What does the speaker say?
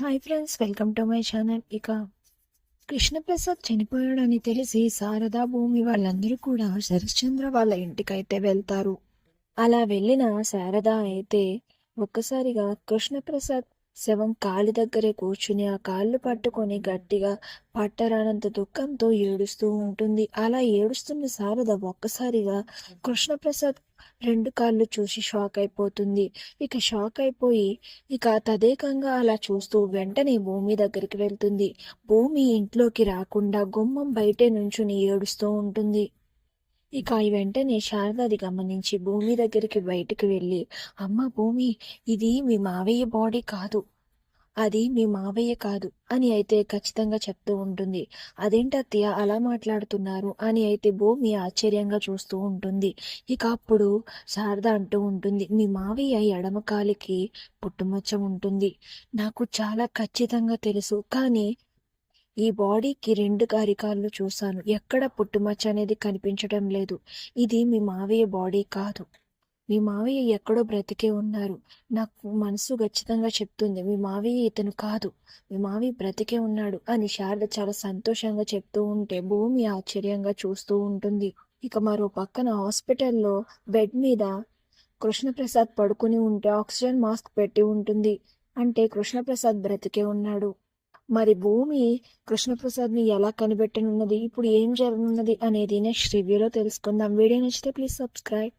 Hi friends welcome to my channel ఇక కృష్ణప్రసాద్ చనిపోయాడని తెలిసి శారదా భూమి వాళ్ళందరూ కూడా శరశ్చంద్ర వాళ్ళ ఇంటికైతే వెళ్తారు. అలా వెళ్ళిన శారద అయితే ఒక్కసారిగా కృష్ణప్రసాద్ శవం కాలి దగ్గరే కూర్చుని ఆ కాళ్ళు పట్టుకొని గట్టిగా పట్టరానంత దుఃఖంతో ఏడుస్తూ ఉంటుంది. అలా ఏడుస్తున్న శారద ఒక్కసారిగా కృష్ణప్రసాద్ రెండు కాళ్ళు చూసి షాక్ అయిపోతుంది. ఇక షాక్ అయిపోయి ఇక తదేకంగా అలా చూస్తూ వెంటనే భూమి దగ్గరికి వెళ్తుంది. భూమి ఇంట్లోకి రాకుండా గుమ్మం బయటే నుంచుని ఏడుస్తూ ఉంటుంది. ఇక వెంటనే శారద అది గమనించి భూమి దగ్గరికి బయటికి వెళ్ళి అమ్మ భూమి ఇది మీ మావయ్య బాడీ కాదు. అది మీ మావయ్య కాదు అని అయితే ఖచ్చితంగా చెప్తూ ఉంటుంది. అదేంటత్తయ్య అలా మాట్లాడుతున్నారు? అని అయితే భూమి ఆశ్చర్యంగా చూస్తూ ఉంటుంది. ఇక అప్పుడు శారద అంటూ ఉంటుంది మీ మావయ్య ఎడమ కాలికి పుట్టుమచ్చ ఉంటుంది. నాకు చాలా ఖచ్చితంగా తెలుసు. కానీ ఈ బాడీకి రెండు అరికాళ్ళు చూశాను. ఎక్కడ పుట్టుమచ్చ అనేది కనిపించడం లేదు. ఇది మీ మావయ్య బాడీ కాదు. మీ మావయ్య ఎక్కడో బ్రతికే ఉన్నారు. నాకు మనసు ఖచ్చితంగా చెప్తుంది మీ మావయ్య ఇతను కాదు. మీ మావయ్య బ్రతికే ఉన్నాడు అని శారద చాలా సంతోషంగా చెప్తూ ఉంటే భూమి ఆశ్చర్యంగా చూస్తూ ఉంటుంది. ఇక మరో పక్కన హాస్పిటల్లో బెడ్ మీద కృష్ణప్రసాద్ పడుకుని ఉంటే ఆక్సిజన్ మాస్క్ పెట్టి ఉంటుంది. అంటే కృష్ణప్రసాద్ బ్రతికే ఉన్నాడు. మరి భూమి కృష్ణప్రసాద్ని ఎలా కనిపెట్టనున్నది? ఇప్పుడు ఏం జరగనున్నది అనేది నెక్స్ట్ రివ్యూలో తెలుసుకుందాం. వీడియో నచ్చితే ప్లీజ్ సబ్స్క్రైబ్